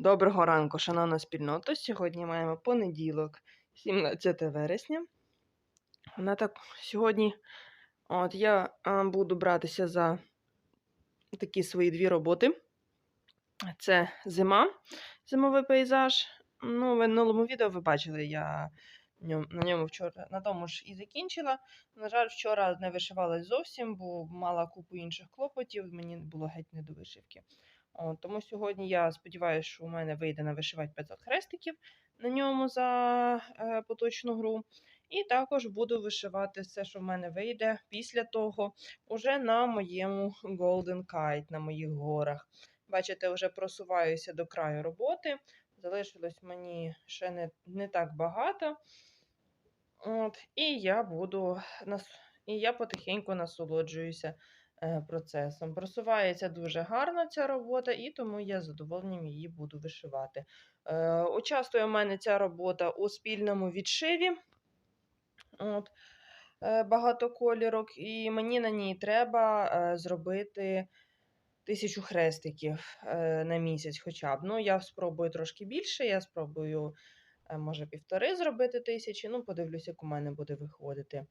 Доброго ранку, шановна спільнота. Сьогодні маємо понеділок, 17 вересня. На так, сьогодні от, я а, буду братися за такі свої дві роботи. Це зима, зимовий пейзаж. Ну, в минулому відео ви бачили, я на ньому вчора на тому ж і закінчила. На жаль, вчора не вишивалась зовсім, бо мала купу інших клопотів, мені було геть не до вишивки. О, тому сьогодні я сподіваюся, що у мене вийде навишивати 500 хрестиків на ньому за е, поточну гру. І також буду вишивати все, що в мене вийде після того, уже на моєму Golden Kite, на моїх горах. Бачите, вже просуваюся до краю роботи. Залишилось мені ще не, не так багато. От, і я буду і я потихеньку насолоджуюся е, процесом. Просувається дуже гарно ця робота, і тому я задоволенням її буду вишивати. Е, участвує в мене ця робота у спільному відшиві. От, е, багато кольорок, і мені на ній треба е, зробити тисячу хрестиків е, на місяць хоча б. Ну, я спробую трошки більше, я спробую, е, може, півтори зробити тисячі. Ну, подивлюся, як у мене буде виходити.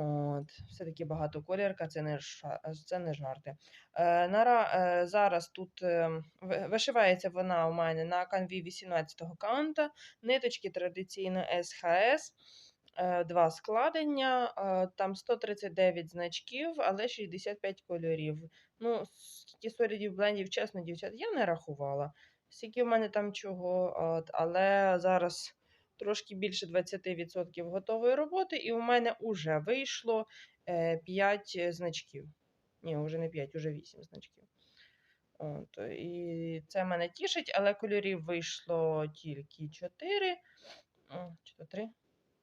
От, все-таки багатоколірка, це не, ша- це не жарти. Е, нара, е, зараз тут е, вишивається вона у мене на канві 18-го каунта, ниточки традиційно СХС, е, два складення, е, там 139 значків, але 65 кольорів. Ну, скільки солідів, блендів, чесно, дівчат, я не рахувала. Скільки в мене там чого, от, але зараз трошки більше 20% готової роботи, і у мене вже вийшло е, 5 значків. Ні, вже не 5, вже 8 значків. От, і це мене тішить, але кольорів вийшло тільки 4. Чи то 3?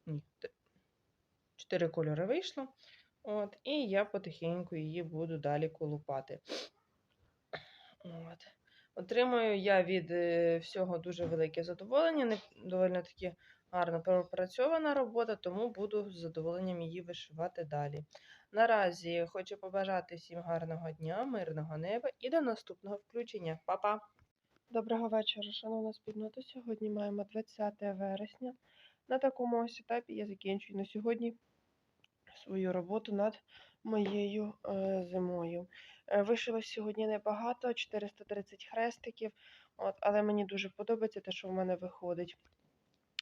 Ні, 4 кольори вийшло. От, і я потихеньку її буду далі колупати. От. Отримую я від е, всього дуже велике задоволення. Не, доволі таки гарно пропрацьована робота, тому буду з задоволенням її вишивати далі. Наразі хочу побажати всім гарного дня, мирного неба і до наступного включення. Па-па! Доброго вечора, шановна спільнота. Сьогодні маємо 20 вересня. На такому ось етапі я закінчую на сьогодні свою роботу над моєю е, зимою. Е, Вишилось сьогодні небагато, 430 хрестиків, от, але мені дуже подобається те, що в мене виходить.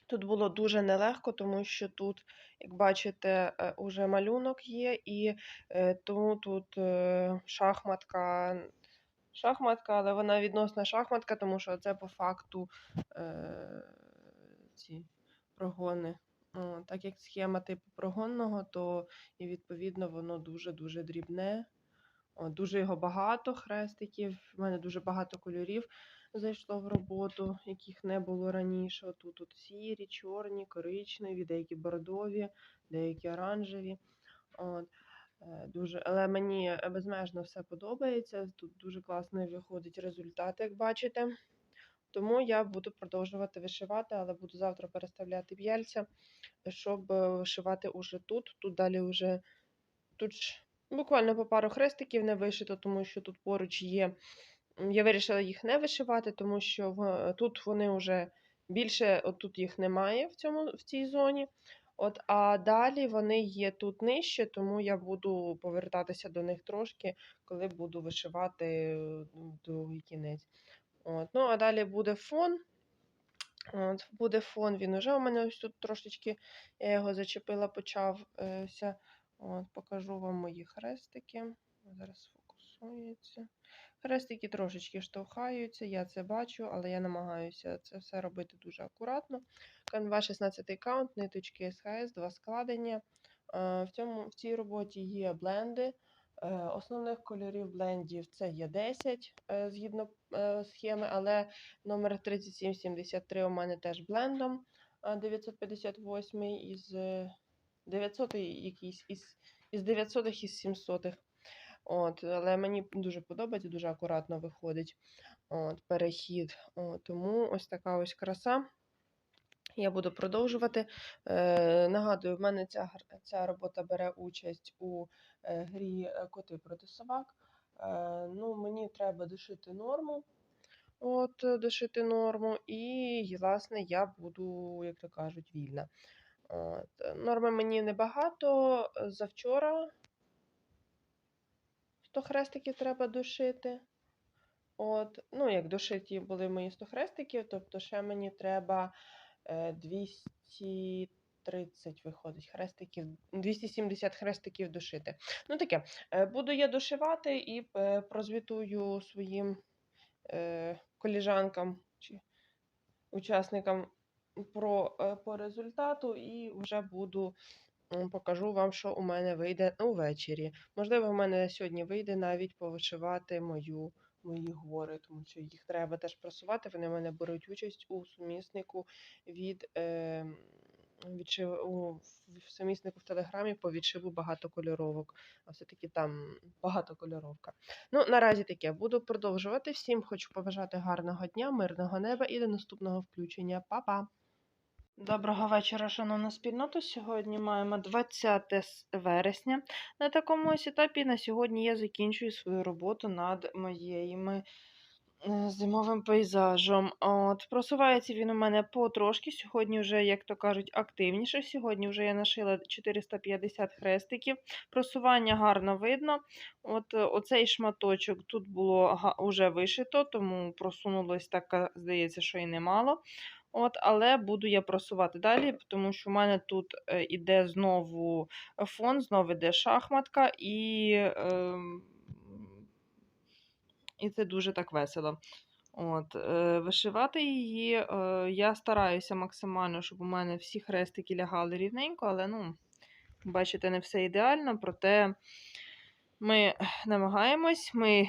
Тут було дуже нелегко, тому що тут, як бачите, е, уже малюнок є, і е, тому тут шахматка. Шахматка, але вона відносна шахматка, тому що це по факту е, ці прогони. Так як схема типу прогонного, то і відповідно воно дуже-дуже дрібне. Дуже його багато хрестиків. У мене дуже багато кольорів зайшло в роботу, яких не було раніше. Тут тут сірі, чорні, коричневі, деякі бордові, деякі оранжеві. От. е, Дуже, але мені безмежно все подобається. Тут дуже класний виходить результат, як бачите. Тому я буду продовжувати вишивати, але буду завтра переставляти п'яльця, щоб е, вишивати уже тут. Тут далі вже тут буквально по пару хрестиків не вишито, тому що тут поруч є. Я вирішила їх не вишивати, тому що в- тут вони вже більше, отут їх немає в, цьому, в цій зоні. От, а далі вони є тут нижче, тому я буду повертатися до них трошки, коли буду вишивати е, другий кінець. От, ну, а далі буде фон. От, буде фон, він уже у мене ось тут трошечки, я його зачепила, почався. От, покажу вам мої хрестики. Зараз фокусується. Хрестики трошечки штовхаються, я це бачу, але я намагаюся це все робити дуже акуратно. Canva 16 каунт, ниточки SHS, два складення. Е, В, цьому, в цій роботі є бленди. Е, Основних кольорів блендів це є 10 е, згідно схеми, але номер 3773 у мене теж блендом е, 958 із 900 якийсь із, із 900 із 700. От, але мені дуже подобається, дуже акуратно виходить от, перехід. От, тому ось така ось краса. Я буду продовжувати. Е, нагадую, в мене ця, ця робота бере участь у е, грі е, Коти проти собак. Е, ну, мені треба дошити норму. от, дошити норму, і, власне, я буду, як то кажуть, вільна. От. е, Норми мені небагато. е, Завчора 100 хрестиків треба дошити. От, ну, як дошиті були мої 100 хрестиків, тобто ще мені треба е, 230 виходить хрестиків, 270 хрестиків дошити. Ну таке, буду я дошивати і прозвітую своїм коліжанкам чи учасникам про, е, по результату, і вже буду покажу вам, що у мене вийде увечері. Можливо, в мене сьогодні вийде навіть повишивати мою мої гори, тому що їх треба теж просувати. Вони в мене беруть участь у суміснику від е, відшив, у, суміснику в телеграмі по відшиву багатокольоровок. А все-таки там багатокольоровка. Ну, наразі таке. Буду продовжувати. Всім хочу побажати гарного дня, мирного неба і до наступного включення. Па-па! Доброго вечора, шановна спільнота. Сьогодні маємо 20 вересня. На такому ось етапі на сьогодні я закінчую свою роботу над моїми е, зимовим пейзажем. От, просувається він у мене потрошки. Сьогодні вже, як то кажуть, активніше. Сьогодні вже я нашила 450 хрестиків. Просування гарно видно. От е, оцей шматочок тут було уже вишито, тому просунулось так, здається, що і немало. От, але буду я просувати далі, тому що в мене тут е, іде знову фон, знову йде шахматка, і, ем, і це дуже так весело. От, е, вишивати її е, я стараюся максимально, щоб у мене всі хрестики лягали рівненько, але ну, бачите, не все ідеально, проте ми намагаємось, ми,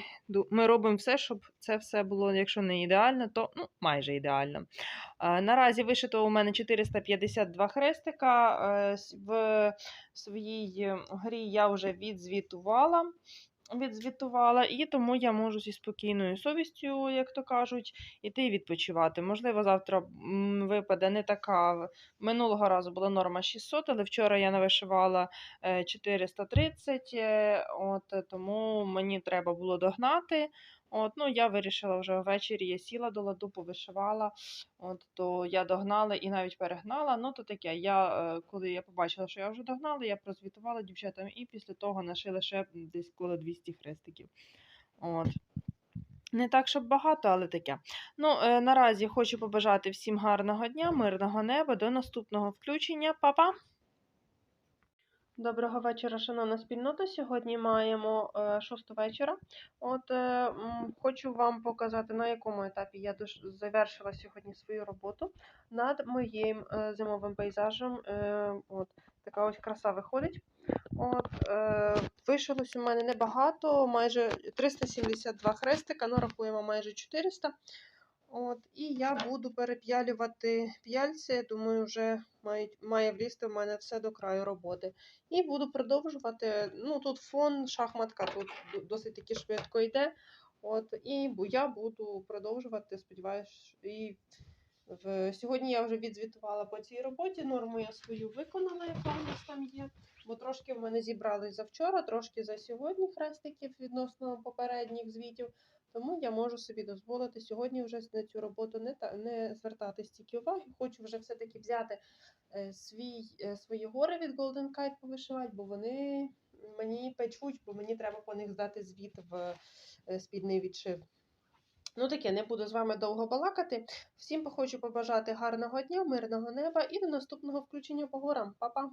ми робимо все, щоб це все було, якщо не ідеально, то ну, майже ідеально. Наразі вишито у мене 452 хрестика. е, В своїй е, грі я вже відзвітувала. Відзвітувала, і тому я можу зі спокійною совістю, як то кажуть, іти відпочивати. Можливо, завтра випаде не така. Минулого разу була норма 600, але вчора я навишивала е, 430, е, от, е, тому мені треба було догнати. От, ну, я вирішила вже ввечері, я сіла до ладу, повишивала, от, то я догнала і навіть перегнала. Ну, то таке. Я, е, коли я побачила, що я вже догнала, я прозвітувала дівчатам і після того нашила ще десь коло 200 хрестиків. От. Не так, щоб багато, але таке. Ну, е, наразі хочу побажати всім гарного дня, мирного неба, до наступного включення. Па-па! Доброго вечора, шановна спільнота. Сьогодні маємо е, шосту вечора. От е, хочу вам показати, на якому етапі я завершила сьогодні свою роботу над моїм е, зимовим пейзажем. От така ось краса виходить. От, е, вишилось у мене небагато, майже 372 хрестика, ну рахуємо майже 400. От, і я буду переп'ялювати п'яльці. Думаю, вже мають, має влізти в мене все до краю роботи. І буду продовжувати. Ну, тут фон, шахматка тут досить таки швидко йде. От, і я буду продовжувати, сподіваюсь, і в... сьогодні я вже відзвітувала по цій роботі. Норму я свою виконала, яка у нас там є. Бо трошки в мене зібрали за вчора, трошки за сьогодні хрестиків відносно попередніх звітів. Тому я можу собі дозволити сьогодні вже на цю роботу не, та, не звертати стільки уваги. Хочу вже все-таки взяти е, свій, е, свої гори від Golden Kite повишивати, бо вони мені печуть, бо мені треба по них здати звіт в е, спільний відшив. Ну таке, не буду з вами довго балакати. Всім хочу побажати гарного дня, мирного неба і до наступного включення по горам. Па-па!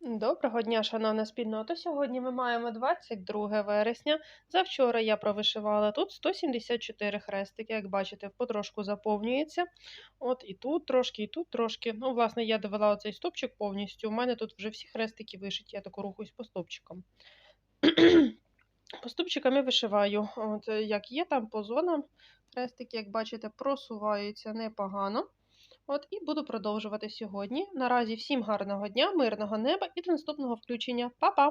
Доброго дня, шановна спільнота. Сьогодні ми маємо 22 вересня. Завчора я провишивала тут 174 хрестики, як бачите, потрошку заповнюється. От і тут трошки, і тут трошки. Ну, власне, я довела оцей стопчик повністю. У мене тут вже всі хрестики вишиті, я таку рухаюсь по стопчикам. По стопчикам я вишиваю. От, як є там по зонам, хрестики, як бачите, просуваються непогано. От і буду продовжувати сьогодні. Наразі всім гарного дня, мирного неба і до наступного включення. Па-па!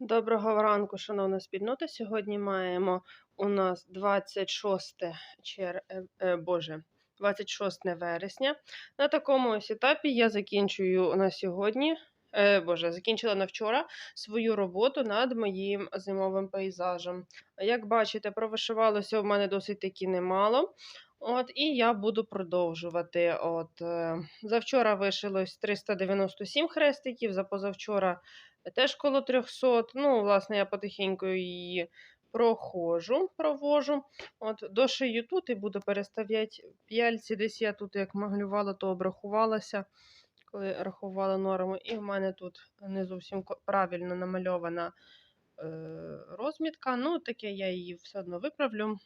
Доброго ранку, шановна спільнота. Сьогодні маємо у нас 26 чер... е, е, Боже, 26 вересня. На такому ось етапі я закінчую на сьогодні е, боже, закінчила на вчора свою роботу над моїм зимовим пейзажем. Як бачите, провишивалося в мене досить таки немало. От, і я буду продовжувати. От, е, завчора вишилось 397 хрестиків, за позавчора теж коло 300. Ну, власне, я потихеньку її проходжу, провожу. От, дошию тут і буду переставляти п'яльці. Десь я тут як маглювала, то обрахувалася, коли рахувала норму. І в мене тут не зовсім правильно намальована е, розмітка. Ну, таке я її все одно виправлю.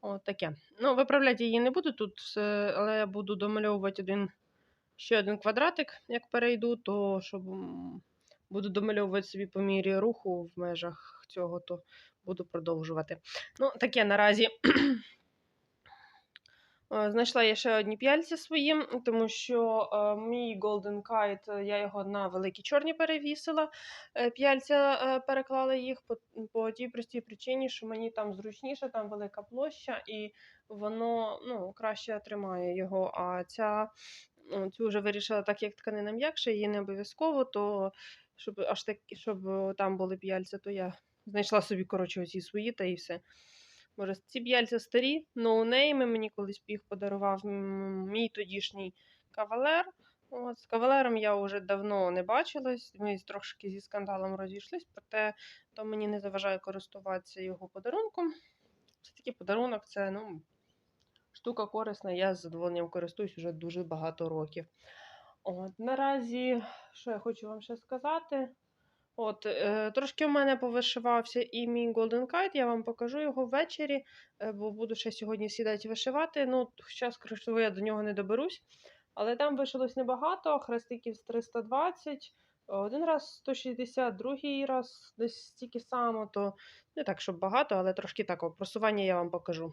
От таке. Ну, виправляти її не буду тут, але я буду домальовувати один, ще один квадратик, як перейду, то щоб буду домальовувати собі по мірі руху в межах цього, то буду продовжувати. Ну, таке наразі. Е, Знайшла я ще одні п'яльці свої, тому що е, мій Golden Kite, е, я його на великі чорні перевісила. Е, п'яльця е, переклала їх по, по тій простій причині, що мені там зручніше, там велика площа, і воно ну, краще тримає його. А ця ну, цю вже вирішила, так як тканина м'якша, її не обов'язково, то щоб аж так, щоб там були п'яльця, то я знайшла собі коротше оці свої та і все. Може, ці б'яльця старі, ноунейми. Мені колись їх подарував мій тодішній кавалер. От, з кавалером я вже давно не бачилась. Ми трошки зі скандалом розійшлись, проте то мені не заважає користуватися його подарунком. Все-таки подарунок це ну, штука корисна, я з задоволенням користуюсь вже дуже багато років. От, наразі, що я хочу вам ще сказати. От, е, трошки в мене повишивався і мій Golden Kite, я вам покажу його ввечері, е, бо буду ще сьогодні сідати вишивати. Ну, зараз, скажу, я до нього не доберусь. Але там вишилось небагато, хрестиків з 320, один раз 160, другий раз десь стільки само, то не так, щоб багато, але трошки такого просування я вам покажу.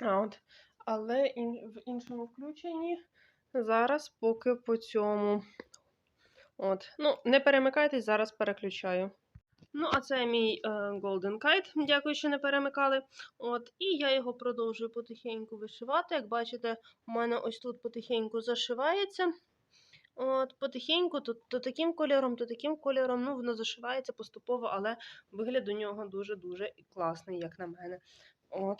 А, от. Але ін- в іншому включенні зараз поки по цьому. От. Ну, не перемикайтесь, зараз переключаю. Ну, а це мій е, Golden Kite, дякую, що не перемикали. От, і я його продовжую потихеньку вишивати. Як бачите, у мене ось тут потихеньку зашивається. От, потихеньку, то, то таким кольором, то таким кольором. Ну, воно зашивається поступово, але вигляд у нього дуже-дуже класний, як на мене. От.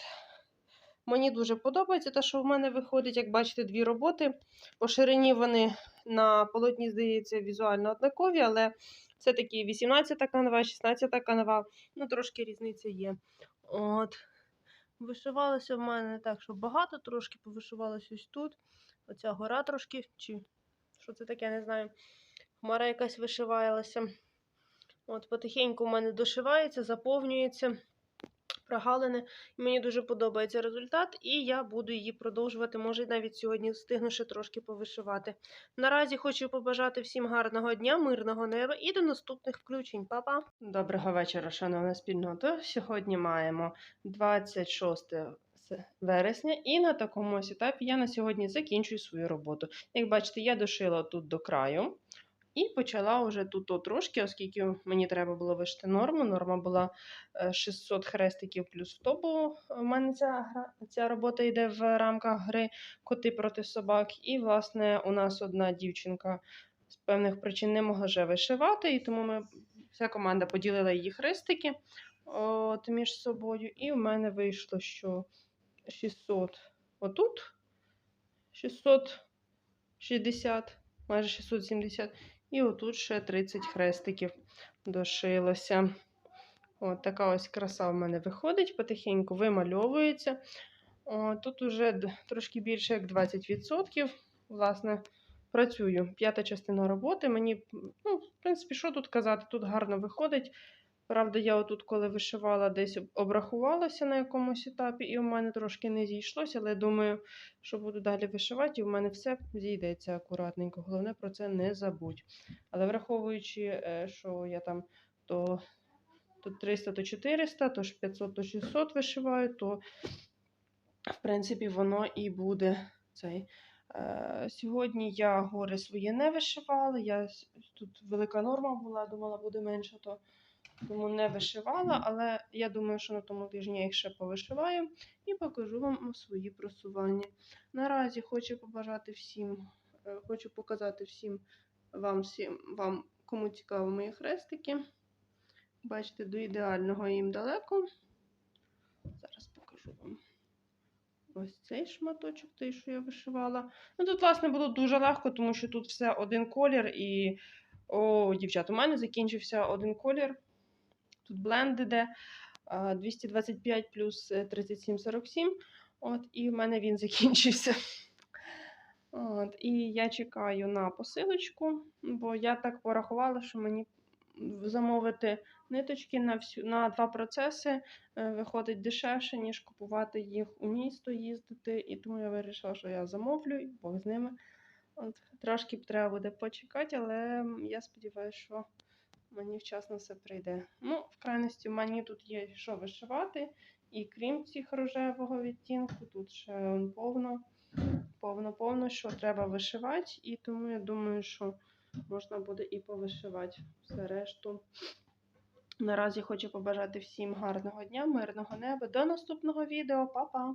Мені дуже подобається те, що в мене виходить, як бачите, дві роботи. По ширині вони на полотні, здається, візуально однакові, але все-таки 18 канва, 16 канва, ну трошки різниця є. От. Вишивалося в мене не так, що багато, трошки повишивалося ось тут. Оця гора трошки, чи що це таке, не знаю. Хмара якась вишивалася. От, потихеньку в мене дошивається, заповнюється прогалини. Мені дуже подобається результат, і я буду її продовжувати. Може, навіть сьогодні встигну ще трошки повишивати. Наразі хочу побажати всім гарного дня, мирного неба і до наступних включень. Па-па! Доброго вечора, шановна спільнота. Сьогодні маємо 26 с- вересня, і на такому ось етапі я на сьогодні закінчую свою роботу. Як бачите, я дошила тут до краю. І почала вже тут трошки, оскільки мені треба було вишити норму. Норма була е, 600 хрестиків плюс 100, бо в мене ця, ця робота йде в рамках гри коти проти собак. І, власне, у нас одна дівчинка з певних причин не могла вже вишивати, і тому ми вся команда поділила її хрестики от, між собою. І в мене вийшло, що 600 отут, 660, майже 670. І отут ще 30 хрестиків дошилося. От така ось краса в мене виходить, потихеньку вимальовується. О, тут уже трошки більше як 20%. Власне, працюю. П'ята частина роботи. Мені, ну, в принципі, що тут казати? Тут гарно виходить. Правда, я отут, коли вишивала, десь обрахувалася на якомусь етапі, і у мене трошки не зійшлося, але думаю, що буду далі вишивати, і в мене все зійдеться акуратненько. Головне про це не забудь. Але враховуючи, е, що я там то, то 300, то 400, то ж 500, то 600 вишиваю, то в принципі воно і буде цей. Е, Сьогодні я гори свої не вишивала. Я тут велика норма була, думала, буде менше, то тому не вишивала, але я думаю, що на тому тижні я їх ще повишиваю і покажу вам свої просування. Наразі хочу побажати всім, е, хочу показати всім вам всім, вам кому цікаво мої хрестики. Бачите, до ідеального їм далеко. Зараз покажу вам. Ось цей шматочок, той, що я вишивала. Ну, тут, власне, було дуже легко, тому що тут все один колір. І, о, дівчат, у мене закінчився один колір. Тут бленд іде 225 плюс е, 3747. От, і в мене він закінчився. От, і я чекаю на посилочку, бо я так порахувала, що мені замовити ниточки на всю на два процеси е, виходить дешевше, ніж купувати їх у місто їздити. І тому я вирішила, що я замовлю, і Бог з ними. От, трошки треба буде почекати, але я сподіваюся, що мені вчасно все прийде. Ну, в крайності, мені тут є що вишивати. І крім цих рожевого відтінку, тут ще повно, повно, повно, що треба вишивати. І тому я думаю, що можна буде і повишивати все решту. Наразі хочу побажати всім гарного дня, мирного неба. До наступного відео. Па-па!